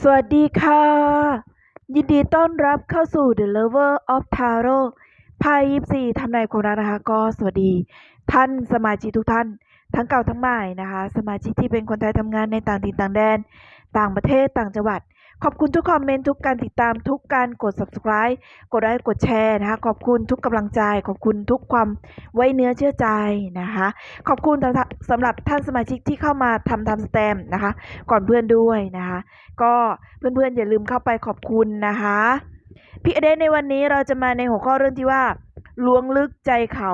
สวัสดีค่ะ ยินดีต้อนรับเข้าสู่ The Lover of Tarot ไพ่ยิปซีทำนายความรักนะคะ ก็สวัสดี ท่านสมาชิกทุกท่าน ทั้งเก่าทั้งใหม่นะคะ สมาชิกที่เป็นคนไทยทำงานในต่างถิ่นต่างแดน ต่างประเทศต่างจังหวัด ขอบคุณทุกคอมเมนต์ทุกการติดตามทุกการกด subscribe กดไลค์กดแชร์นะคะ ขอบคุณทุกกำลังใจ ขอบคุณทุกความไว้เนื้อเชื่อใจนะคะ ขอบคุณสำหรับท่านสมาชิกที่เข้ามาทำทำสแตมนะคะ ก่อนเพื่อนด้วยนะคะ ก็เพื่อนๆอย่าลืมเข้าไปขอบคุณนะคะพี่เดในวันนี้เราจะมาในหัวข้อเรื่องที่ว่าล้วงลึกใจเขา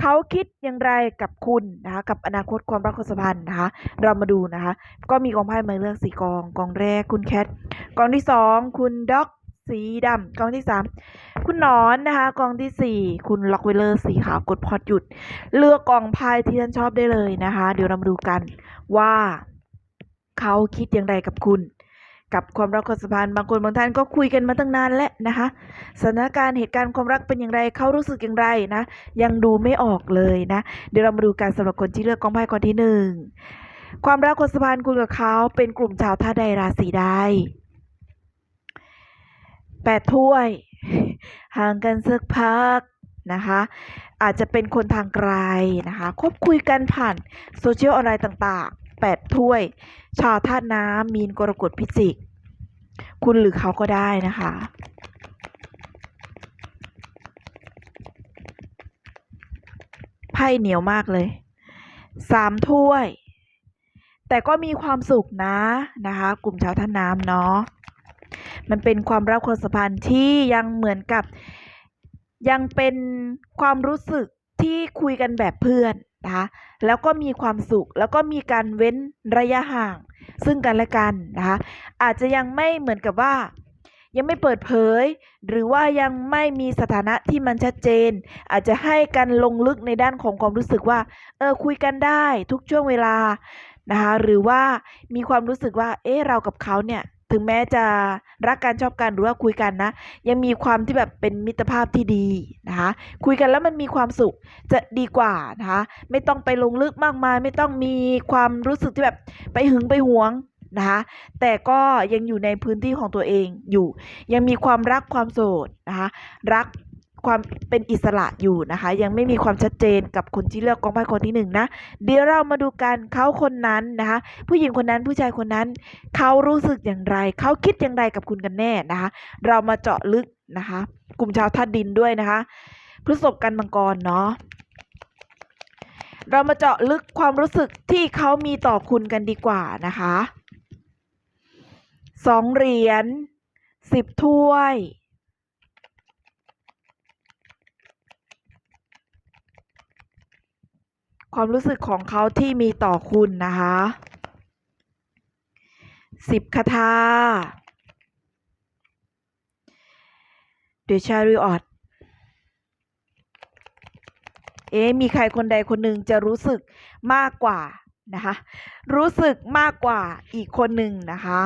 เขาคิดอย่างไรกับคุณนะคะกับอนาคตความรักความสัมพันธ์นะคะเรามาดูนะคะ ก็มีกองไพ่มาเลือกสี่กองกองแรกคุณแคทกองที่สองคุณด็อกสีดำกองที่สามคุณนอนนะคะกองที่สี่คุณล็อกเวลเลอร์สีขาวกดพอดหยุด เลือกกองไพ่ที่ท่านชอบได้เลยนะคะ เดี๋ยวเรามาดูกันว่า เขาคิดอย่างไรกับคุณ กับความรักความสัมพันธ์บางคนบางท่านก็คุยกันมาตั้งนานแล้วนะคะสถานการณ์เหตุการณ์ความรักเป็นอย่างไรเขารู้สึกอย่างไรนะ ยังดูไม่ออกเลยนะ เดี๋ยวเรามาดูกันสำหรับคนที่เลือกกองไพ่คนที่หนึ่งความรักความสัมพันธ์คุณกับเขาเป็นกลุ่มชาวท่าใดราศีใดแปดถ้วย ห่างกันสักพักนะคะ อาจจะเป็นคนทางไกลนะคะคบคุยกันผ่านโซเชียลออนไลน์ต่างๆ 8 ถ้วย ชาวธาตุน้ำมีนกรกฎพิจิก คุณหรือเขาก็ได้นะคะ ไพ่เหนียวมากเลยสามถ้วย แต่ก็มีความสุขนะนะคะ กลุ่มชาวท่าน้ำเนาะมันเป็นความรักความสัมพันธ์ที่ยังเหมือนกับ ยังเป็นความรู้สึกที่คุยกันแบบเพื่อนนะคะแล้วก็มีความสุข แล้วก็มีการเว้นระยะห่าง ซึ่งกันและกันนะคะอาจจะยังไม่เหมือนกับว่า ยังไม่เปิดเผย หรือว่ายังไม่มีสถานะที่มันชัดเจน อาจจะให้กันลงลึกในด้านของความรู้สึกว่าเออคุยกันได้ทุกช่วงเวลานะคะหรือว่ามีความรู้สึกว่าเอ๊ะเรากับเขาเนี่ย ถึงแม้จะรักกันชอบกันหรือว่าคุยกันนะ ยังมีความที่แบบเป็นมิตรภาพที่ดีนะคะคุยกันแล้วมันมีความสุขจะดีกว่านะคะไม่ต้องไปลงลึกมากมาย ไม่ต้องมีความรู้สึกที่แบบไปหึงไปหวงนะคะแต่ก็ยังอยู่ในพื้นที่ของตัวเองอยู่ ยังมีความรักความโสดนะคะรัก ความเป็นอิสระอยู่นะคะ ยังไม่มีความชัดเจนกับคนที่เลือกกองไพ่คนที่หนึ่งนะเดี๋ยวเรามาดูกันเขาคนนั้นนะคะ ผู้หญิงคนนั้นผู้ชายคนนั้นเขารู้สึกอย่างไรเขาคิดอย่างไรกับคุณกันแน่นะคะ เรามาเจาะลึกนะคะ กลุ่มชาวธาตุดินด้วยนะคะพฤษภกันมังกรเนาะเรามาเจาะลึกความรู้สึกที่เขามีต่อคุณกันดีกว่านะคะสองเหรียญสิบถ้วย ความรู้สึกของเขาที่มีต่อคุณนะคะสิบคาถา The Chariot เอ๊ะมีใครคนใดคนหนึ่งจะรู้สึกมากกว่านะคะ รู้สึกมากกว่าอีกคนหนึ่งนะคะ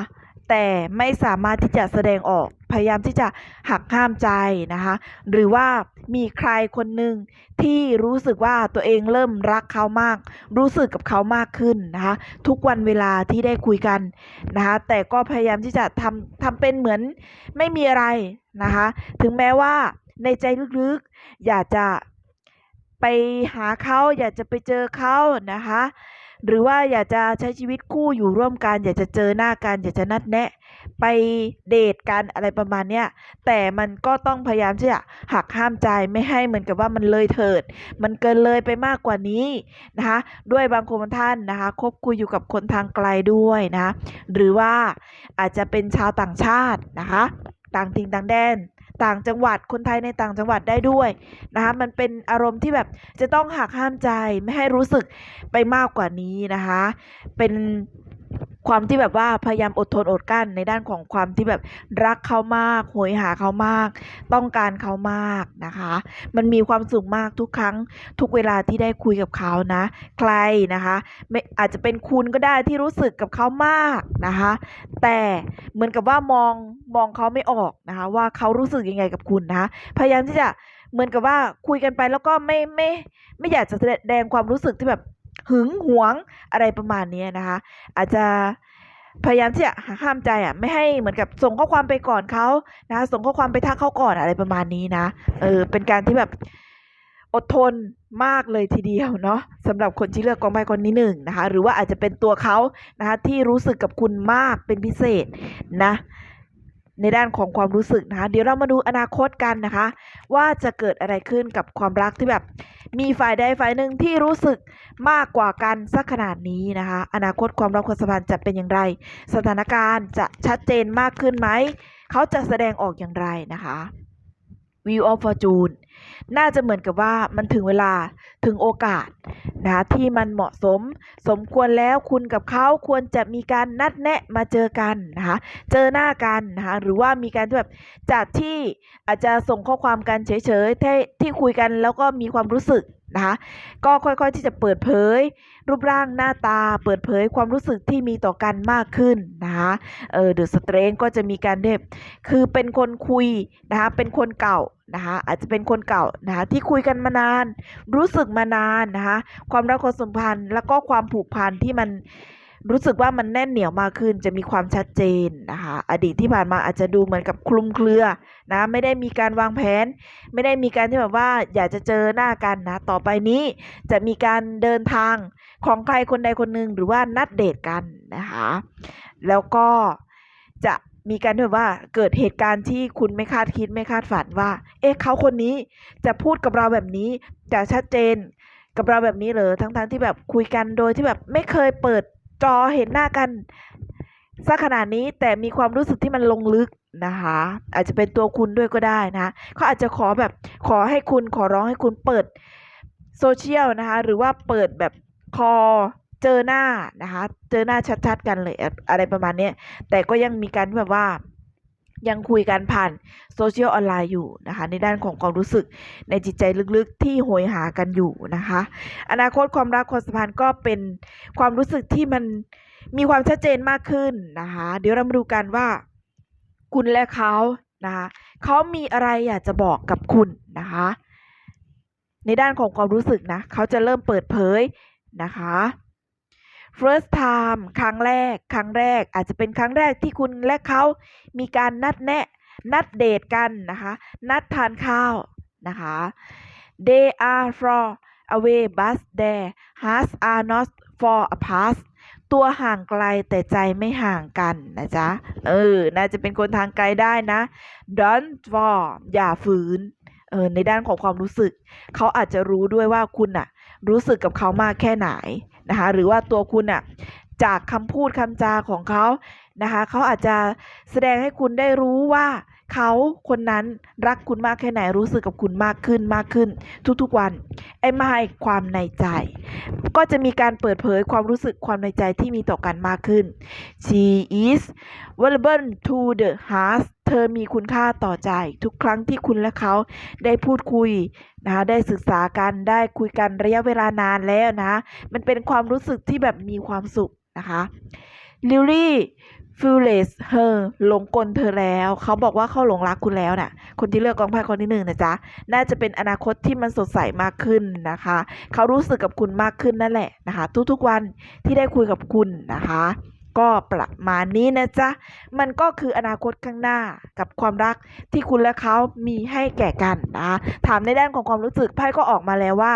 แต่ไม่สามารถที่จะแสดงออก พยายามที่จะหักห้ามใจนะคะ หรือว่ามีใครคนหนึ่งที่รู้สึกว่าตัวเองเริ่มรักเขามาก รู้สึกกับเขามากขึ้นนะคะ ทุกวันเวลาที่ได้คุยกันนะคะ แต่ก็พยายามที่จะทำทำเป็นเหมือนไม่มีอะไรนะคะ ถึงแม้ว่าในใจลึกๆอยากจะไปหาเขาอยากจะไปเจอเขานะคะ หรือว่าอยากจะใช้ชีวิตคู่อยู่ร่วมกัน อยากจะเจอหน้ากัน อยากจะนัดแนะ ไปเดทกันอะไรประมาณเนี้ยแต่มันก็ต้องพยายามที่จะหักห้ามใจไม่ให้เหมือนกับว่ามันเลยเถิด มันเกินเลยไปมากกว่านี้นะคะด้วยบางคนท่านนะคะคบคุยอยู่กับคนทางไกลด้วยนะ หรือว่าอาจจะเป็นชาวต่างชาตินะคะ ต่างถิ่นต่างแดน ต่างจังหวัดคนไทยในต่างจังหวัดได้ด้วยนะคะมันเป็นอารมณ์ที่แบบจะต้องหักห้ามใจไม่ให้รู้สึกไปมากกว่านี้นะคะ เป็น ความที่แบบว่าพยายามอดทนอดกั้นในด้านของความที่แบบรักเขามากโหยหาเขามาก ต้องการเขามากนะคะ มันมีความสุขมากทุกครั้งทุกเวลาที่ได้คุยกับเขานะ ใครนะคะไม่อาจจะเป็นคุณก็ได้ที่รู้สึกกับเขามากนะคะ แต่เหมือนกับว่ามองมองเขาไม่ออกนะคะ ว่าเขารู้สึกยังไงกับคุณนะคะพยายามที่จะเหมือนกับว่าคุยกันไปแล้วก็ไม่ไม่ไม่อยากจะแสดงความรู้สึกที่แบบ หึงหวงอะไรประมาณนี้นะคะ อาจจะพยายามที่จะหักห้ามใจอะไม่ให้เหมือนกับส่งข้อความไปก่อนเขานะคะส่งข้อความไปทักเขาก่อนอะไรประมาณนี้นะเออเป็นการที่แบบอดทนมากเลยทีเดียวเนาะสำหรับคนที่เลือกกองไพ่คนนี้หนึ่งนะคะ หรือว่าอาจจะเป็นตัวเขานะคะที่รู้สึกกับคุณมากเป็นพิเศษนะ ในด้านของความรู้สึกนะคะ เดี๋ยวเรามาดูอนาคตกันนะคะ ว่าจะเกิดอะไรขึ้นกับความรักที่แบบ มีฝ่ายใดฝ่ายหนึ่งที่รู้สึกมากกว่ากันสักขนาดนี้นะคะ อนาคตความรักความสัมพันธ์จะเป็นอย่างไร สถานการณ์จะชัดเจนมากขึ้นไหม เขาจะแสดงออกอย่างไรนะคะ View of Fortune น่าจะเหมือนกับว่ามันถึงเวลาถึงโอกาสนะที่มันเหมาะสม สมควรแล้วคุณกับเขาควรจะมีการนัดแนะมาเจอกันนะคะเจอหน้ากันนะคะหรือว่ามีการแบบจากที่อาจจะส่งข้อความกันเฉยๆที่ที่คุยกันแล้วก็มีความรู้สึก นะคะก็ค่อยๆที่จะเปิดเผย รูปร่างหน้าตา เปิดเผยความรู้สึกที่มีต่อกันมากขึ้นนะคะเออเดอะสเตรนก็จะมีการเดบคือเป็นคนคุยนะคะเป็นคนเก่านะคะอาจจะเป็นคนเก่านะคะที่คุยกันมานาน รู้สึกมานานนะคะความรักความสัมพันธ์ แล้วก็ความผูกพันที่มัน รู้สึกว่ามันแน่นเหนียวมากขึ้นจะมีความชัดเจนนะคะอดีตที่ผ่านมาอาจจะดูเหมือนกับคลุมเครือนะไม่ได้มีการวางแผน ไม่ได้มีการที่แบบว่าอยากจะเจอหน้ากันนะต่อไปนี้จะมีการเดินทางของใครคนใดคนหนึ่งหรือว่านัดเดทกันนะคะแล้วก็จะมีการที่แบบว่าเกิดเหตุการณ์ที่คุณไม่คาดคิดไม่คาดฝันว่า เอ๊ะเขาคนนี้จะพูดกับเราแบบนี้จะชัดเจนกับเราแบบนี้เหรอทั้งๆที่แบบคุยกันโดยที่แบบไม่เคยเปิด จอเห็นหน้ากันสักขนาดนี้แต่มีความรู้สึกที่มันลงลึกนะคะ อาจจะเป็นตัวคุณด้วยก็ได้นะเขาอาจจะขอแบบขอให้คุณขอร้องให้คุณเปิดโซเชียลนะคะ หรือว่าเปิดแบบคอเจอหน้านะคะ เจอหน้าชัดๆกันเลยอะไรประมาณนี้แต่ก็ยังมีการแบบว่า ยังคุยกันผ่านโซเชียลออนไลน์อยู่นะคะในด้านของความรู้สึกในจิตใจลึกๆที่โหยหากันอยู่นะคะ อนาคตความรักความสัมพันธ์ก็เป็นความรู้สึกที่มันมีความชัดเจนมากขึ้นนะคะ เดี๋ยวเรามาดูกันว่า คุณและเขานะคะเขามีอะไรอยากจะบอกกับคุณนะคะ ในด้านของความรู้สึกนะเขาจะเริ่มเปิดเผยนะคะ first time ครั้งแรก ครั้งแรก อาจจะเป็นครั้งแรกที่คุณและเขามีการนัดแนะ นัดเดทกันนะคะ นัดทานข้าวนะคะ they are far away but their hearts are not far apart ตัวห่างไกลแต่ใจไม่ห่างกันนะจ๊ะ เออ น่าจะเป็นคนทางไกลได้นะ don't fall อย่าฝืน เออ ในด้านของความรู้สึก เขาอาจจะรู้ด้วยว่าคุณอะรู้สึกกับเขามากแค่ไหน นะคะหรือว่าตัวคุณอะจากคำพูดคำจาของเขานะคะเขาอาจจะแสดงให้คุณได้รู้ว่า เขาคนนั้นรักคุณมากแค่ไหนรู้สึกกับคุณมากขึ้นมากขึ้น ทุกๆวันไอ้ไม่ความในใจ ก็จะมีการเปิดเผยความรู้สึกความในใจที่มีต่อกันมากขึ้น she is valuable to the heart เธอมีคุณค่าต่อใจ ทุกครั้งที่คุณและเขาได้พูดคุยนะคะได้ศึกษากันได้คุยกันระยะเวลานานแล้วนะ มันเป็นความรู้สึกที่แบบมีความสุขนะคะลิลลี่ ฟิลเลสเฮอหลงกลเธอแล้ว เขาบอกว่าเขาหลงรักคุณแล้วน่ะ คนที่เลือกกองไพ่คนที่หนึ่งนะจ๊ะ น่าจะเป็นอนาคตที่มันสดใสมากขึ้นนะคะ เขารู้สึกกับคุณมากขึ้นนั่นแหละนะคะ ทุกๆวันที่ได้คุยกับคุณนะคะ ก็ประมาณนี้นะจ๊ะ มันก็คืออนาคตข้างหน้ากับความรักที่คุณและเขามีให้แก่กันนะ ถามในด้านของความรู้สึกไพ่ก็ออกมาแล้วว่า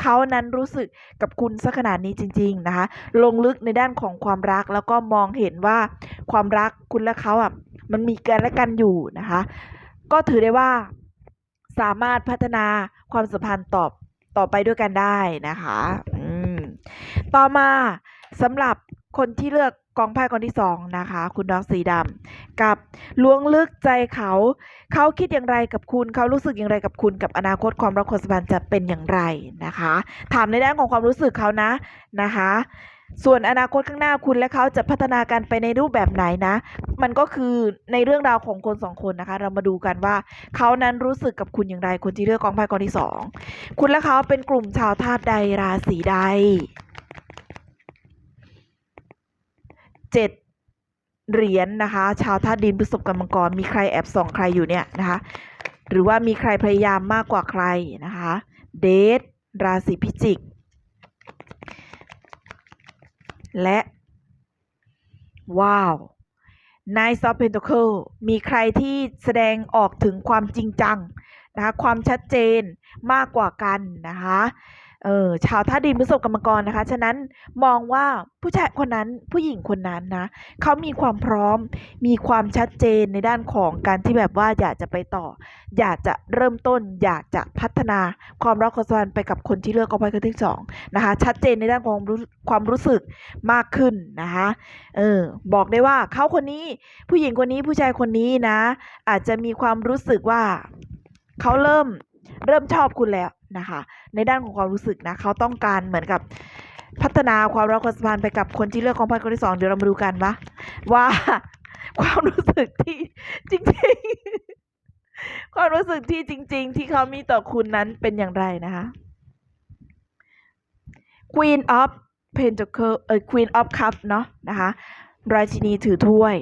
เขานั้นรู้สึกกับคุณสักขนาดนี้จริง ๆ นะคะ ลงลึกในด้านของความรักแล้วก็มองเห็นว่าความรักคุณและเขาอะมันมีกันและกันอยู่นะคะ ก็ถือได้ว่าสามารถพัฒนาความสัมพันธ์ต่อต่อไปด้วยกันได้นะคะอืมต่อมาสำหรับ คนที่เลือกกองไพ่กองที่สองนะคะ คุณดอกสีดำกับล้วงลึกใจเขา เขาคิดอย่างไรกับคุณ เขารู้สึกอย่างไรกับคุณ กับอนาคตความรักความสัมพันธ์จะเป็นอย่างไรนะคะ ถามในด้านของความรู้สึกเขานะนะคะ ส่วนอนาคตข้างหน้าคุณและเขาจะพัฒนากันไปในรูปแบบไหนนะ มันก็คือในเรื่องราวของคนสองคนนะคะ เรามาดูกันว่า เขานั้นรู้สึกกับคุณอย่างไร คนที่เลือกกองไพ่กองที่สองคุณและเขาเป็นกลุ่มชาวธาตุใดราศีใด เจ็ดเหรียญนะคะ ชาวธาตุดินพฤษภกับมังกรมีใครแอบส่องใครอยู่เนี่ยนะคะ หรือว่ามีใครพยายามมากกว่าใครนะคะ เดทราศีพิจิก และ ว้าว Nine of Pentacles มีใครที่แสดงออกถึงความจริงจังนะคะ ความชัดเจนมากกว่ากันนะคะ เออชาวธาดินพฤษภกรรมกรนะคะ ฉะนั้นมองว่าผู้ชายคนนั้นผู้หญิงคนนั้นนะเขามีความพร้อม มีความชัดเจนในด้านของการที่แบบว่าอยากจะไปต่อ อยากจะเริ่มต้น อยากจะพัฒนาความรักความสัมพันธ์ไปกับคนที่เลือกเอาไว้คนที่สองนะคะ ชัดเจนในด้านของรู้ความรู้สึกมากขึ้นนะคะเออบอกได้ว่าเขาคนนี้ผู้หญิงคนนี้ผู้ชายคนนี้นะ อาจจะมีความรู้สึกว่าเขาเริ่ม เริ่มชอบคุณแล้วนะคะ ในด้านของความรู้สึกนะเขาต้องการเหมือนกับพัฒนาความรักความสัมพันธ์ไปกับคนที่เลือกของพันคนที่สองเดี๋ยวเรามาดูกันว่าว่าความรู้สึกที่จริงๆ ความรู้สึกที่จริง ๆ ที่เขามีต่อคุณนั้นเป็นอย่างไรนะคะ Queen of Pentacle เออ Queen of Cup เนาะนะคะราชินีถือถ้วย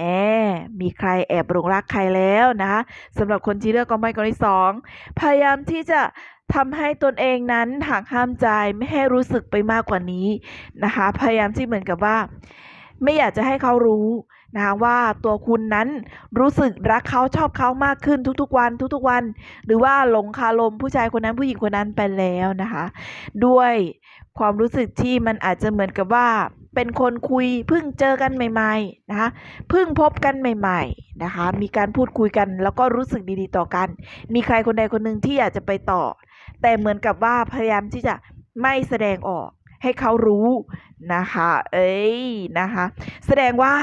แอบมีใครแอบหลงรักใครแล้วนะคะสำหรับคนที่เลือกกองไพ่กองที่สองพยายามที่จะทำให้ตนเองนั้นหักห้ามใจไม่ให้รู้สึกไปมากกว่านี้นะคะ พยายามที่เหมือนกับว่า ไม่อยากจะให้เขารู้นะคะว่าตัวคุณนั้นรู้สึกรักเขาชอบเขามากขึ้นทุกๆวันทุกๆวัน หรือว่าหลงคารมผู้ชายคนนั้นผู้หญิงคนนั้นไปแล้วนะคะ ด้วยความรู้สึกที่มันอาจจะเหมือนกับว่า เป็นคนคุยเพิ่งเจอกันใหม่ ๆ นะคะเพิ่งพบกันใหม่ ๆ นะคะ มีการพูดคุยกัน แล้วก็รู้สึกดีๆต่อกัน มีใครคนใดคนหนึ่งที่อยากจะไปต่อ แต่เหมือนกับว่าพยายามที่จะไม่แสดงออกให้เขารู้นะคะ เอ้ยนะคะ แสดงว่า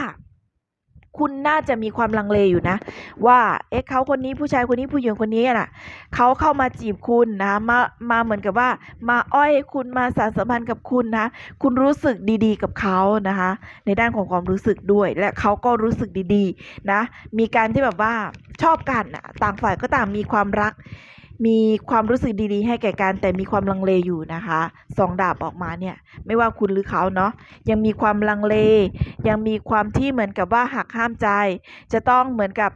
คุณน่าจะมีความลังเลอยู่นะ ว่าเอ๊ะเขาคนนี้ผู้ชายคนนี้ผู้หญิงคนนี้น่ะเขาเข้ามาจีบคุณนะมามาเหมือนกับว่า มาอ้อยคุณมาสานสัมพันธ์กับคุณนะ คุณรู้สึกดีๆ กับเขานะคะ ในด้านของความรู้สึกด้วย และเขาก็รู้สึกดีๆนะมีการที่แบบว่าชอบกันน่ะต่างฝ่ายก็ต่างมีความรัก มีความรู้สึกดีๆ ให้แก่กันแต่มีความลังเลอยู่นะคะสองดาบออกมาเนี่ย ไม่ว่าคุณหรือเขาเนาะยังมีความลังเล ยังมีความที่เหมือนกับว่าหักห้ามใจ จะต้องเหมือนกับ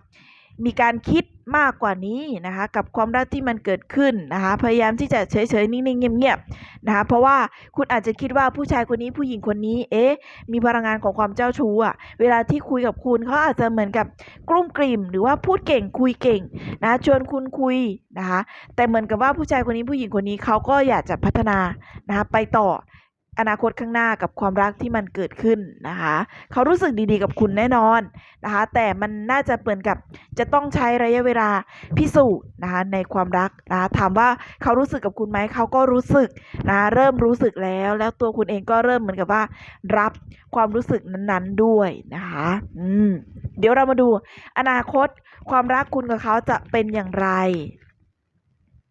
มีการคิดมากกว่านี้นะคะกับความรักที่มันเกิดขึ้นนะคะพยายามที่จะเฉยๆนิ่งๆเงียบๆนะคะเพราะว่าคุณอาจจะคิดว่าผู้ชายคนนี้ผู้หญิงคนนี้เอ๊ะมีพลังงานของความเจ้าชู้อะเวลาที่คุยกับคุณเขาอาจจะเหมือนกับกลุ้มกลิ่ม หรือว่าพูดเก่งคุยเก่งนะชวนคุณคุยนะคะแต่เหมือนกับว่าผู้ชายคนนี้ผู้หญิงคนนี้เขาก็อยากจะพัฒนานะคะไปต่อ อนาคตข้างหน้ากับความรักที่มันเกิดขึ้นนะคะ เขารู้สึกดีๆกับคุณแน่นอนนะคะ แต่มันน่าจะเหมือนกับจะต้องใช้ระยะเวลาพิสูจน์นะคะในความรักนะคะถามว่าเขารู้สึกกับคุณไหมเขาก็รู้สึกนะะเริ่มรู้สึกแล้ว แล้วตัวคุณเองก็เริ่มเหมือนกับว่า รับความรู้สึกนั้นๆด้วยนะคะอืมเดี๋ยวเรามาดูอนาคตความรักคุณกับเขาจะเป็นอย่างไร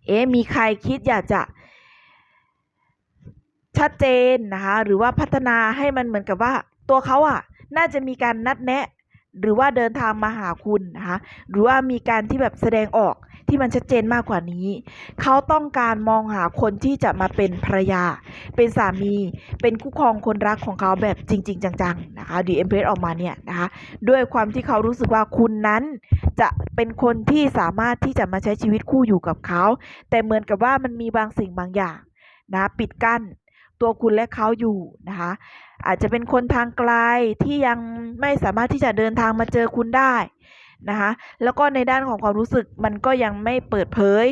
เอ๊ะมีใครคิดอยากจะ ชัดเจนนะคะหรือว่าพัฒนาให้มันเหมือนกับว่า ตัวเขาอะน่าจะมีการนัดแนะ หรือว่าเดินทางมาหาคุณนะคะหรือว่ามีการที่แบบแสดงออกที่มันชัดเจนมากกว่านี้ เขาต้องการมองหาคนที่จะมาเป็นภรรยา เป็นสามี เป็นคู่ครองคนรักของเขาแบบจริง ๆ จังๆนะคะดีเอ็มเพออกมาเนี่ยนะคะด้วยความที่เขารู้สึกว่าคุณนั้นจะเป็นคนที่สามารถที่จะมาใช้ชีวิตคู่อยู่กับเขา แต่เหมือนกับว่ามันมีบางสิ่งบางอย่างนะปิดกั้น ตัวคุณและเขาอยู่นะคะ อาจจะเป็นคนทางไกลที่ยังไม่สามารถที่จะเดินทางมาเจอคุณได้นะคะแล้วก็ในด้านของความรู้สึกมันก็ยังไม่เปิดเผย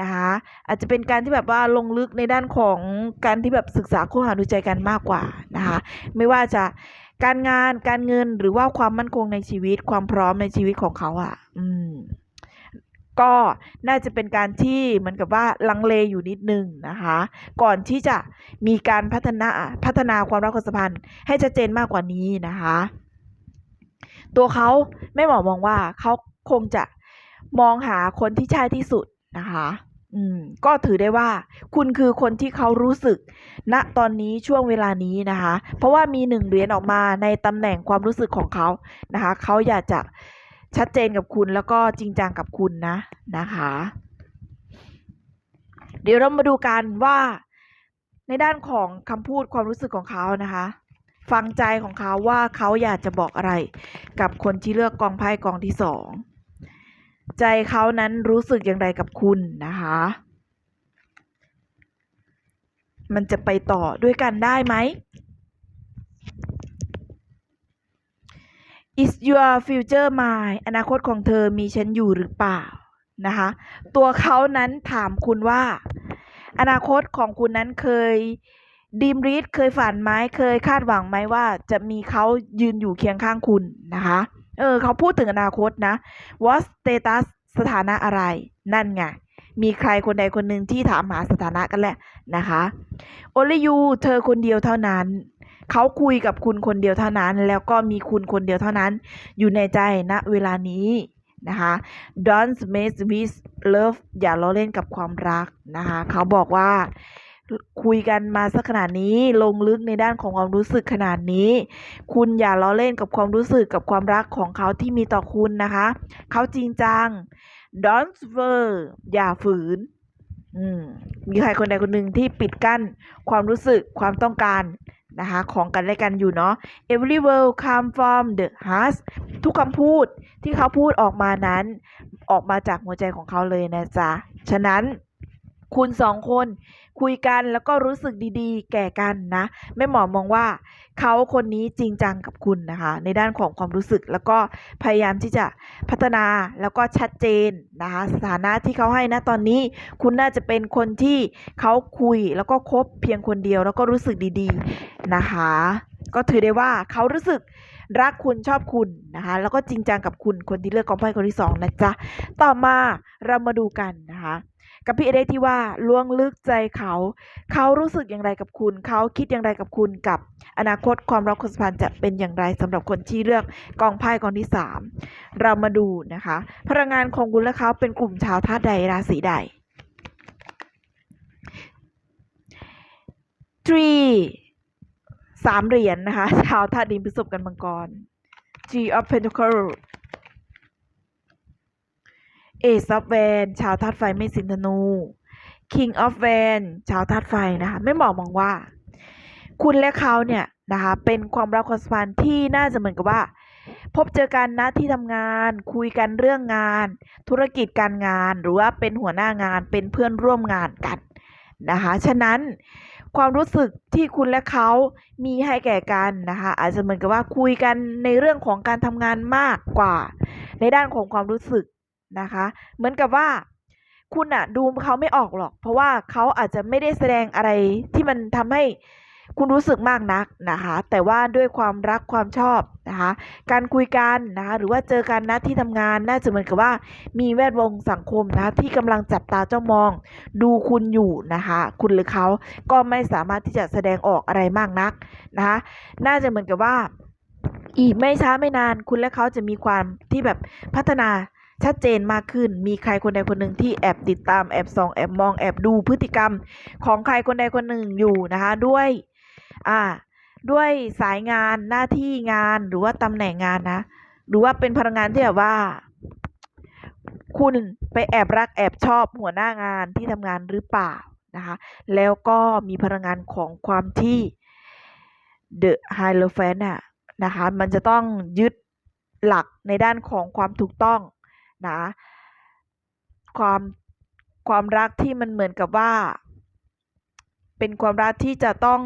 นะคะอาจจะเป็นการที่แบบว่าลงลึกในด้านของการที่แบบศึกษาค้นหาดูใจกันมากกว่านะคะไม่ว่าจะการงานการเงินหรือว่าความมั่นคงในชีวิตความพร้อมในชีวิตของเขาอะ อืม ก็น่าจะเป็นการที่เหมือนกับว่าลังเลอยู่นิดนึงนะคะ ก่อนที่จะมีการพัฒนาพัฒนาความรักความสัมพันธ์ให้ชัดเจนมากกว่านี้นะคะ ตัวเขาไม่หมอมองว่าเขาคงจะมองหาคนที่ใช่ที่สุดนะคะอืมก็ถือได้ว่า คุณคือคนที่เขารู้สึกณตอนนี้ช่วงเวลานี้นะคะ เพราะว่ามีหนึ่งเหรียญออกมาในตำแหน่งความรู้สึกของเขานะคะเขาอยากจะ ชัดเจนกับคุณแล้วก็จริงจังกับคุณนะนะคะ เดี๋ยวเรามาดูกันว่าในด้านของคำพูดความรู้สึกของเขานะคะ ฟังใจของเขาว่าเขาอยากจะบอกอะไร กับคนที่เลือกกองไพ่กองที่สองใจเขานั้นรู้สึกอย่างไรกับคุณนะคะ มันจะไปต่อด้วยกันได้ไหม is your future mine อนาคตของเธอมีฉันอยู่หรือเปล่านะคะ ตัวเขานั้นถามคุณว่า อนาคตของคุณนั้นเคยดีมรีดเคยฝันไหมเคยคาดหวังไหมว่าจะมีเขายืนอยู่เคียงข้างคุณนะคะ เออเขาพูดถึงอนาคตนะ what status สถานะอะไรนั่นไงมีใครคนใดคนหนึ่งที่ถามหาสถานะกันแหละนะคะ only you เธอคนเดียวเท่านั้น เขาคุยกับคุณคนเดียวเท่านั้น แล้วก็มีคุณคนเดียวเท่านั้น อยู่ในใจณเวลานี้นะคะ don't mess with love อย่าล้อเล่นกับความรักนะคะ เขาบอกว่าคุยกันมาสักขนาดนี้ลงลึกในด้านของความรู้สึกขนาดนี้ คุณอย่าล้อเล่นกับความรู้สึกกับความรักของเขาที่มีต่อคุณนะคะ เขาจริงจัง don't swear อย่าฝืนมมีใครคนใดคนหนึ่งที่ปิดกั้นความรู้สึกความต้องการ นะคะของกันและกันอยู่เนาะ every word come from the heart ทุกคำพูดที่เขาพูดออกมานั้น ออกมาจากหัวใจของเขาเลยนะจ๊ะ ฉะนั้น คุณสองคนคุยกันแล้วก็รู้สึกดีๆ แก่กันนะแม่หมอมองว่าเขาคนนี้จริงจังกับคุณนะคะ ในด้านของความรู้สึกแล้วก็พยายามที่จะพัฒนาแล้วก็ชัดเจนนะคะสถานะที่เขาให้นะตอนนี้ คุณน่าจะเป็นคนที่เขาคุยแล้วก็คบเพียงคนเดียว แล้วก็รู้สึกดีๆนะคะ ก็ถือได้ว่าเขารู้สึกรักคุณชอบคุณนะคะ แล้วก็จริงจังกับคุณคนที่เลือกกองไพ่คนที่สองนะจ๊ะต่อมาเรามาดูกันนะคะ กับพี่เอเดที่ว่าล่วงลึกใจเขา เขารู้สึกอย่างไรกับคุณ เขาคิดอย่างไรกับคุณกับอนาคตความรักความสัมพันธ์จะเป็นอย่างไรสำหรับคนที่เลือกกองไพ่กองที่สามเรามาดูนะคะ พลังงานของคุณและเขาเป็นกลุ่มชาวธาตุใดราศีใด three สามเหรียญนะคะ ชาวธาตุดินพฤษภกันมังกร G of Pentacles Ace of Wands ชาวธาตุไฟไม่สินธนู King of Wands ชาวธาตุไฟนะคะไม่บอกมองว่า คุณและเขาเนี่ยนะคะเป็นความรักความสัมพันธ์ที่น่าจะเหมือนกับว่า พบเจอกันนะที่ทำงาน คุยกันเรื่องงาน ธุรกิจการงาน หรือว่าเป็นหัวหน้างานเป็นเพื่อนร่วมงานกันนะคะฉะนั้นความรู้สึกที่คุณและเขามีให้แก่กันนะคะอาจจะเหมือนกับว่าคุยกันในเรื่องของการทำงานมากกว่า ในด้านของความรู้สึก นะคะ เหมือนกับว่าคุณอะดูเขาไม่ออกหรอก เพราะว่าเขาอาจจะไม่ได้แสดงอะไรที่มันทำให้คุณรู้สึกมากนักนะคะ แต่ว่าด้วยความรักความชอบนะคะ การคุยกันนะคะหรือว่าเจอกันนะที่ทำงานน่าจะเหมือนกับว่า มีแวดวงสังคมนะที่กำลังจับตาเจ้องมอง ดูคุณอยู่นะคะ คุณหรือเขาก็ไม่สามารถที่จะแสดงออกอะไรมากนักนะคะน่าจะเหมือนกับว่าอีกไม่ช้าไม่นานคุณและเขาจะมีความที่แบบพัฒนา ชัดเจนมากขึ้น มีใครคนใดคนหนึ่งที่แอบติดตามแอบส่องแอบมองแอบดูพฤติกรรมของใครคนใดคนหนึ่งอยู่นะคะ ด้วยอ่าด้วยสายงานหน้าที่งานหรือว่าตำแหน่งงานนะ หรือว่าเป็นพนักงานที่แบบว่า คุณไปแอบรักแอบชอบหัวหน้างานที่ทำงานหรือเปล่านะคะ แล้วก็มีพลังงานของความที่ The Hierophant น่ะนะคะ มันจะต้องยึดหลักในด้านของความถูกต้อง นะ ความความรักที่มันเหมือนกับว่า เป็นความรักที่จะต้อง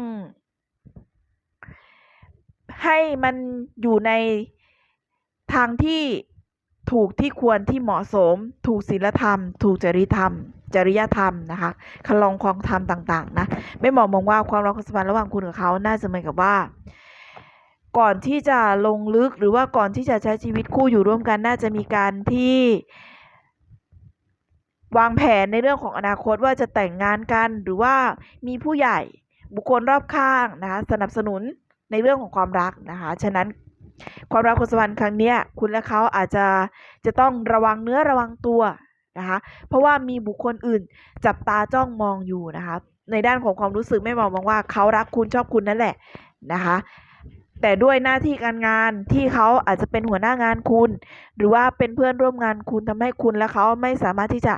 ให้มันอยู่ในทางที่ถูกที่ควรที่เหมาะสม ถูกศีลธรรม ถูกจริยธรรม จริยธรรมนะคะคลองความธรรมต่าง ๆ นะ ไม่หมองมองว่าความรักความสัมพันธ์ระหว่างคุณกับเขาน่าจะเหมือนกับว่า ก่อนที่จะลงลึกหรือว่าก่อนที่จะใช้ชีวิตคู่อยู่ร่วมกันน่าจะมีการที่วางแผนในเรื่องของอนาคตว่าจะแต่งงานกันหรือว่ามีผู้ใหญ่บุคคลรอบข้างนะคะสนับสนุนในเรื่องของความรักนะคะฉะนั้นความรักความสัมพันธ์ครั้งนี้คุณและเขาอาจจะจะต้องระวังเนื้อระวังตัวนะคะเพราะว่ามีบุคคลอื่นจับตาจ้องมองอยู่นะคะในด้านของความรู้สึกไม่มองมองว่าเขารักคุณชอบคุณนั่นแหละนะคะ แต่ด้วยหน้าที่การงานที่เขาอาจจะเป็นหัวหน้างานคุณ หรือว่าเป็นเพื่อนร่วมงานคุณทำให้คุณและเขาไม่สามารถที่จะ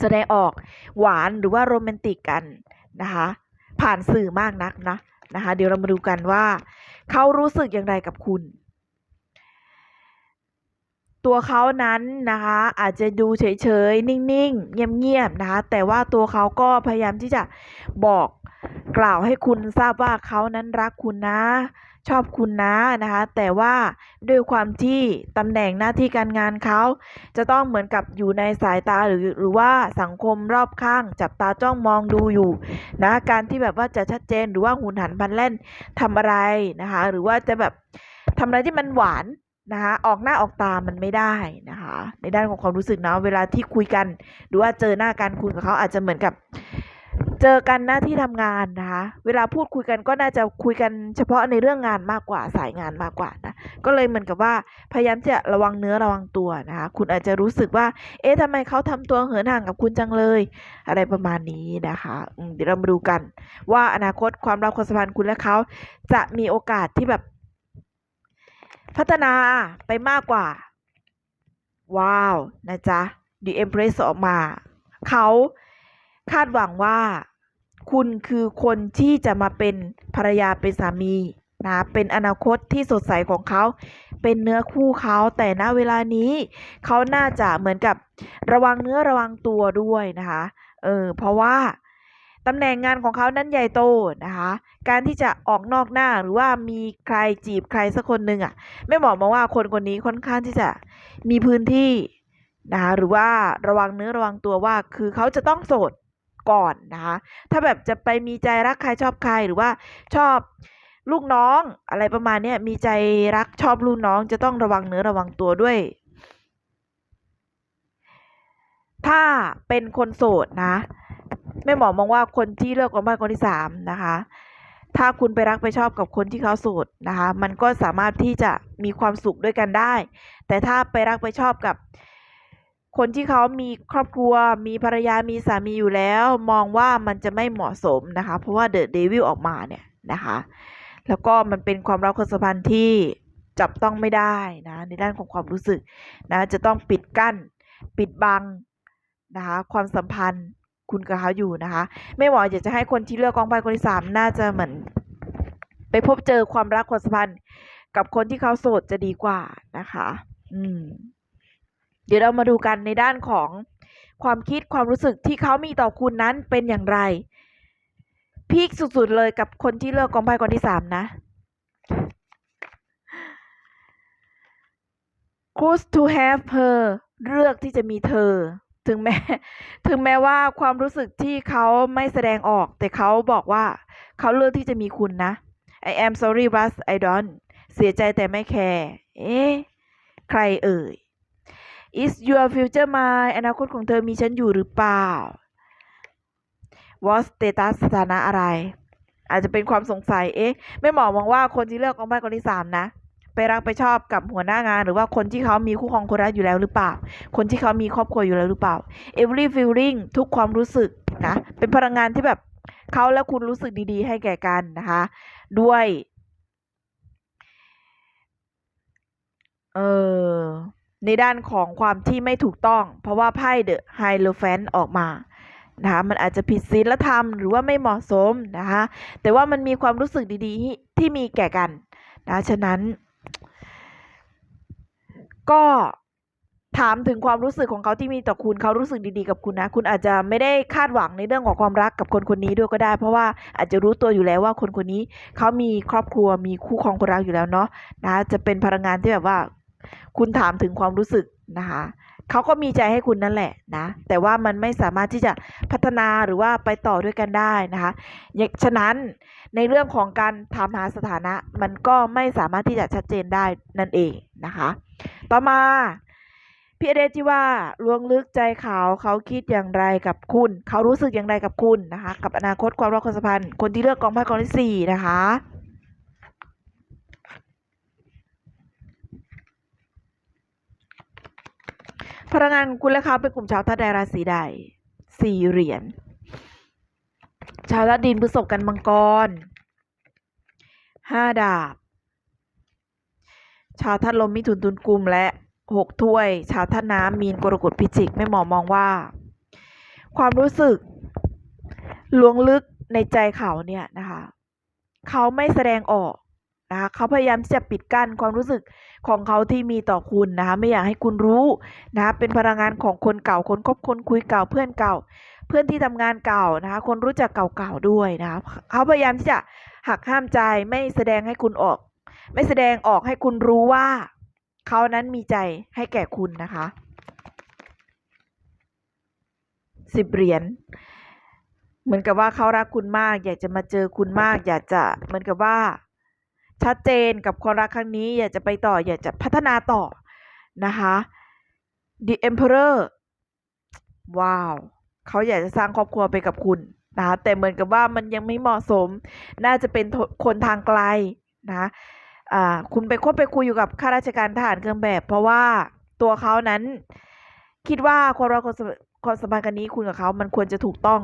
แสดงออกหวานหรือว่าโรแมนติกกันนะคะ ผ่านสื่อมากนักนะนะคะ เดี๋ยวเรามาดูกันว่า เขารู้สึกอย่างไรกับคุณ ตัวเขานั้นนะคะ อาจจะดูเฉยๆ นิ่งๆ เงียบๆนะคะ แต่ว่าตัวเขาก็พยายามที่จะบอกกล่าวให้คุณทราบว่าเขานั้นรักคุณนะ ชอบคุณนะนะคะ แต่ว่าด้วยความที่ตำแหน่งหน้าที่การงานเขา จะต้องเหมือนกับอยู่ในสายตาหรือหรือว่าสังคมรอบข้าง จับตาจ้องมองดูอยู่นะการที่แบบว่าจะชัดเจนหรือว่าหุนหันพันแล่นทำอะไรนะคะ หรือว่าจะแบบทำอะไรที่มันหวานนะคะออกหน้าออกตามันไม่ได้นะคะ ในด้านของความรู้สึกเนาะเวลาที่คุยกัน หรือว่าเจอหน้ากันคุยกับเขาอาจจะเหมือนกับ เจอกันหน้าที่ทำงานนะคะ เวลาพูดคุยกันก็น่าจะคุยกันเฉพาะในเรื่องงานมากกว่าสายงานมากกว่านะ ก็เลยเหมือนกับว่าพยายามจะระวังเนื้อระวังตัวนะคะ คุณอาจจะรู้สึกว่า เอ๊ะทำไมเขาทำตัวเหินห่างกับคุณจังเลย อะไรประมาณนี้นะคะ เดี๋ยวเรามาดูกัน ว่าอนาคตความรักความสัมพันธ์คุณและเขาจะมีโอกาสที่แบบ พัฒนาไปมากกว่า ว้าว นะจ๊ะ The Empress ออกมา เขาคาดหวังว่า คุณคือคนที่จะมาเป็นภรรยาเป็นสามีนะเป็นอนาคตที่สดใสของเขา เป็นเนื้อคู่เขาแต่ณเวลานี้ เขาน่าจะเหมือนกับระวังเนื้อระวังตัวด้วยนะคะเออเพราะว่าตำแหน่งงานของเขานั้นใหญ่โตนะคะ การที่จะออกนอกหน้าหรือว่ามีใครจีบใครสักคนหนึ่งอะไม่บอกมาว่าคนคนนี้ค่อนข้างที่จะมีพื้นที่นะคะหรือว่าระวังเนื้อระวังตัวว่าคือเขาจะต้องโสด ก่อนนะคะ ถ้าแบบจะไปมีใจรักใครชอบใครหรือว่าชอบลูกน้องอะไรประมาณเนี้ยมีใจรักชอบลูกน้องจะต้องระวังเนื้อระวังตัวด้วย ถ้าเป็นคนโสดนะแม่หมอมองว่าคนที่เลิกกับบ้านคนที่สามนะคะ ถ้าคุณไปรักไปชอบกับคนที่เขาโสดนะคะ มันก็สามารถที่จะมีความสุขด้วยกันได้ แต่ถ้าไปรักไปชอบกับ คนที่เขามีครอบครัว มีภรรยามีสามีอยู่แล้ว มองว่ามันจะไม่เหมาะสมนะคะ เพราะว่าเดอะเดวิลออกมาเนี่ยนะคะ แล้วก็มันเป็นความรักความสัมพันธ์ที่จับต้องไม่ได้นะในด้านของความรู้สึกนะจะต้องปิดกั้น ปิดบังนะคะความสัมพันธ์คุณกับเขาอยู่นะคะ ไม่หมออยากจะให้คนที่เลือกกองไพ่คนที่สามน่าจะเหมือนไปพบเจอความรักความสัมพันธ์กับคนที่เขาโสดจะดีกว่านะคะ อืม ดี๋ยวเรามาดูกันในด้านของความคิดความรู้สึกที่เขามีต่อคุณนั้นเป็นอย่างไร พีคสุดๆเลยกับคนที่เลือกกองไพ่คนที่สามนะ choose to have her เลือกที่จะมีเธอ ถึงแม้ถึงแม้ว่าความรู้สึกที่เขาไม่แสดงออก แต่เขาบอกว่าเขาเลือกที่จะมีคุณนะ I am sorry but I don't เสียใจแต่ไม่แคร์ เอ๊ะ ใครเอ่ย is your future mine อนาคตของเธอมีฉันอยู่หรือเปล่า what status สถานะอะไร อาจจะเป็นความสงสัย เอ๊ะ ไม่หมอมองว่าคนที่เลือกองไพ่คนที่สามนะ ไปรักไปชอบกับหัวหน้างาน หรือว่าคนที่เขามีคู่ครองคนรักอยู่แล้วหรือเปล่า คนที่เขามีครอบครัวอยู่แล้วหรือเปล่า every feeling ทุกความรู้สึกนะ เป็นพลังงานที่แบบเขาและคุณรู้สึกดีๆ ให้แก่กันนะคะ ด้วย เออ ในด้านของความที่ไม่ถูกต้อง เพราะว่าไพ่เดอะไฮโลแฟนออกมานะคะมันอาจจะผิดศีลธรรมหรือว่าไม่เหมาะสมนะคะแต่ว่ามันมีความรู้สึกดีๆ ที่มีแก่กันนะฉะนั้น ก็ถามถึงความรู้สึกของเขาที่มีต่อคุณเขารู้สึกดีๆกับคุณนะ คุณอาจจะไม่ได้คาดหวังในเรื่องของความรักกับคนคนนี้ด้วยก็ได้ เพราะว่าอาจจะรู้ตัวอยู่แล้วว่าคนคนนี้เขามีครอบครัวมีคู่ครองคนรักอยู่แล้วเนาะนะจะเป็นพลังงานที่แบบว่า คุณถามถึงความรู้สึกนะคะเขาก็มีใจให้คุณนั่นแหละนะ แต่ว่ามันไม่สามารถที่จะพัฒนาหรือว่าไปต่อด้วยกันได้นะคะอย่างฉะนั้นในเรื่องของการถามหาสถานะ มันก็ไม่สามารถที่จะชัดเจนได้นั่นเองนะคะ ต่อมาพี่อเดชที่ว่าลวงลึกใจเขาเขาคิดอย่างไรกับคุณ เขารู้สึกอย่างไรกับคุณนะคะ กับอนาคตความรักความสัมพันธ์คนที่เลือกกองไพ่กองที่สี่นะคะ พลังงานคุณและเขาเป็นกลุ่มชาวธาตุแดราศีใดสี่เหรียญชาวธาดินพฤษภกันมังกรห้าดาบ ชาวธาตุลมมิถุนตุลกุมและหกถ้วย ชาวธาตุน้ำมีนกรกฎพิจิกไม่หมอมองว่า ความรู้สึกล้วงลึกในใจเขาเนี่ยนะคะ เขาไม่แสดงออก นะคะเขาพยายามที่จะปิดกั้นความรู้สึกของเขาที่มีต่อคุณนะคะไม่อยากให้คุณรู้นะคะเป็นพลังงานของคนเก่าคนคบคนคุยเก่าเพื่อนเก่า เพื่อนที่ทำงานเก่านะคะคนรู้จักเก่าๆด้วยนะคะเขาพยายามที่จะหักห้ามใจไม่แสดงให้คุณออก ไม่แสดงออกให้คุณรู้ว่า เขานั้นมีใจให้แก่คุณนะคะสิบเหรียญเหมือนกับว่าเขารักคุณมาก อยากจะมาเจอคุณมาก อยากจะเหมือนกับว่า ชัดเจนกับความรักครั้งนี้ อยากจะไปต่อ อยากจะพัฒนาต่อนะคะ The Emperor ว้าวเขาอยากจะสร้างครอบครัวไปกับคุณนะคะแต่เหมือนกับว่ามันยังไม่เหมาะสม น่าจะเป็นคนทางไกลนะอ่าคุณไปคบไปคุยอยู่กับข้าราชการทหารเครื่องแบบ เพราะว่าตัวเขานั้น คิดว่าความรักความสมความสัมพันธ์กันนี้คุณกับเขา มันควรจะถูกต้อง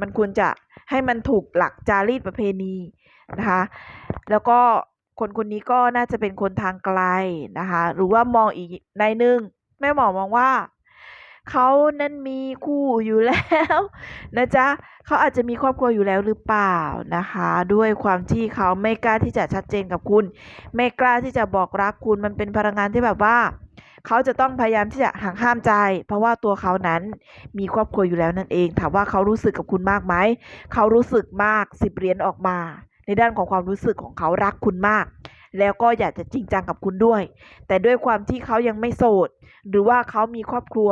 มันควรจะให้มันถูกหลักจารีตประเพณี นะคะ แล้วก็คนคนนี้ก็น่าจะเป็นคนทางไกลนะคะ หรือว่ามองอีกในหนึ่งแม่หมอมองว่าเขานั้นมีคู่อยู่แล้วนะจ๊ะเขาอาจจะมีครอบครัวอยู่แล้วหรือเปล่านะคะ ด้วยความที่เขาไม่กล้าที่จะชัดเจนกับคุณ ไม่กล้าที่จะบอกรักคุณมันเป็นพลังงานที่แบบว่าเขาจะต้องพยายามที่จะหักห้ามใจ เพราะว่าตัวเขานั้นมีครอบครัวอยู่แล้วนั่นเอง ถามว่าเขารู้สึกกับคุณมากไหมเขารู้สึกมากสิบเหรียญออกมา ในด้านของความรู้สึกของเขารักคุณมาก แล้วก็อยากจะจริงจังกับคุณด้วย แต่ด้วยความที่เขายังไม่โสด หรือว่าเขามีครอบครัว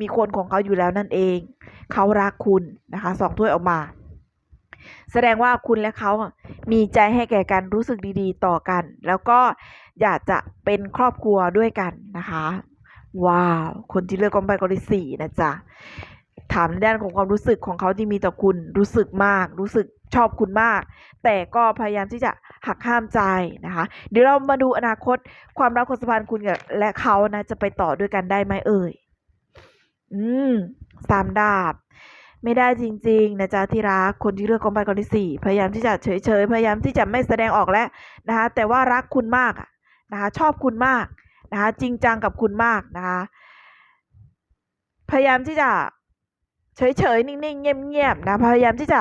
มีคนของเขาอยู่แล้วนั่นเอง เขารักคุณนะคะสองถ้วยออกมา แสดงว่าคุณและเขามีใจให้แก่กันรู้สึกดีๆ ต่อกัน แล้วก็อยากจะเป็นครอบครัวด้วยกันนะคะ ว้าว คนที่เลือกกองไปกองที่สี่นะจ๊ะ ถามในด้านของความรู้สึกของเขาที่มีต่อคุณรู้สึกมาก รู้สึกชอบคุณมาก แต่ก็พยายามที่จะหักห้ามใจนะคะ เดี๋ยวเรามาดูอนาคตความรักความสัมพันธ์คุณกับและเขานะจะไปต่อด้วยกันได้ไหมเอ่ย อืมสามดาบ ไม่ได้จริง ๆ นะจ๊ะที่รักคนที่เลือกกองไปกองที่สี่พยายามที่จะเฉยๆพยายามที่จะไม่แสดงออกแล้วนะคะ แต่ว่ารักคุณมากอะนะคะ ชอบคุณมากนะคะ จริงจังกับคุณมากนะคะ พยายามที่จะ เฉยๆ นิ่งๆ เงียบๆ นะ พยายามที่จะ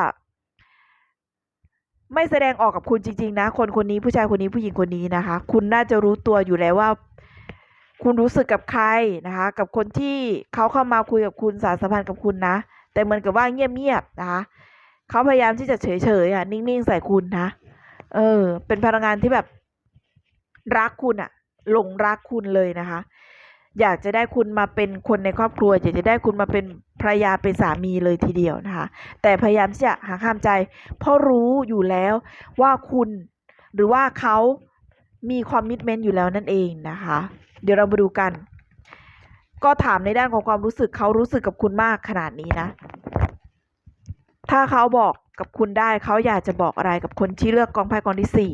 ไม่แสดงออกกับคุณจริง ๆ นะ คนคนนี้ผู้ชายคนนี้ผู้หญิงคนนี้นะคะ คุณน่าจะรู้ตัวอยู่แล้วว่า คุณรู้สึกกับใครนะคะ กับคนที่เขาเข้ามาคุยกับคุณสารสัมพันธ์กับคุณนะ แต่เหมือนกับว่าเงียบๆ นะคะเขาพยายามที่จะเฉยๆ อะ นิ่งๆ ใส่คุณนะ เออ เป็นพลังงานที่แบบรักคุณอะหลงรักคุณเลยนะคะ อยากจะได้คุณมาเป็นคนในครอบครัว อยากจะได้คุณมาเป็นภรรยาเป็นสามีเลยทีเดียวนะคะ แต่พยายามที่จะหาข้ามใจ เพราะรู้อยู่แล้วว่าคุณหรือว่าเขามีความมิตเมนต์อยู่แล้วนั่นเองนะคะ เดี๋ยวเรามาดูกัน ก็ถามในด้านของความรู้สึกเขารู้สึกกับคุณมากขนาดนี้นะ ถ้าเขาบอกกับคุณได้เขาอยากจะบอกอะไรกับคนที่เลือกกองไพ่กองที่สี่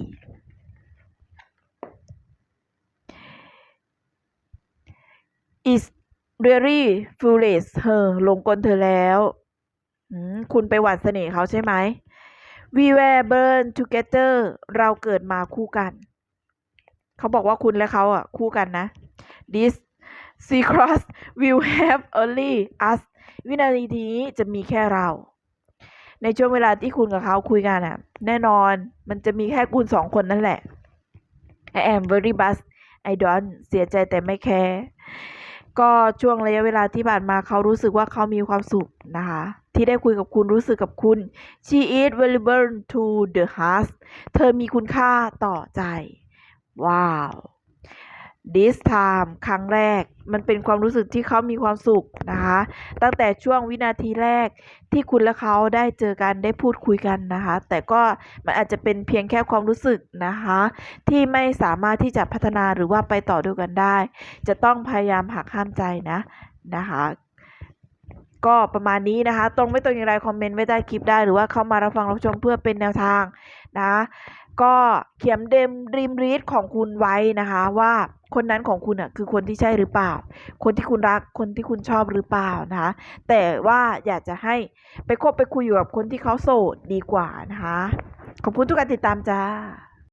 is really foolish เธอลงกลเธอแล้วคุณไปหวานเสน่ห์เขาใช่ไหม we were born together เราเกิดมาคู่กัน เขาบอกว่าคุณและเขาอะ คู่กันนะ this secret will have only us วินาทีนี้จะมีแค่เรา ในช่วงเวลาที่คุณกับเขาคุยกันอะ แน่นอนมันจะมีแค่คุณสองคนนั่นแหละ I am very bust I don't เสียใจแต่ไม่แคร์ ก็ช่วงระยะเวลาที่ผ่านมาเขารู้สึกว่าเขามีความสุขนะคะ ที่ได้คุยกับคุณรู้สึกกับคุณ she is valuable to the heart เธอมีคุณค่าต่อใจ ว้าว this time ครั้งแรก มันเป็นความรู้สึกที่เขามีความสุขนะคะ ตั้งแต่ช่วงวินาทีแรกที่คุณและเขาได้เจอกันได้พูดคุยกันนะคะ แต่ก็มันอาจจะเป็นเพียงแค่ความรู้สึกนะคะ ที่ไม่สามารถที่จะพัฒนาหรือว่าไปต่อด้วยกันได้ จะต้องพยายามหักห้ามใจนะนะคะก็ประมาณนี้นะคะ ตรงไม่ตรงอย่างไรคอมเมนต์ไว้ใต้คลิปได้หรือว่าเข้ามารับฟังรับชมเพื่อเป็นแนวทางนะ ก็เขียนเดมริมรีดของคุณไว้นะคะ ว่าคนนั้นของคุณอะคือคนที่ใช่หรือเปล่า คนที่คุณรักคนที่คุณชอบหรือเปล่านะคะแต่ว่าอยากจะให้ไปคบไปคุยอยู่กับคนที่เขาโสดดีกว่านะคะขอบคุณทุกการติดตามจ้า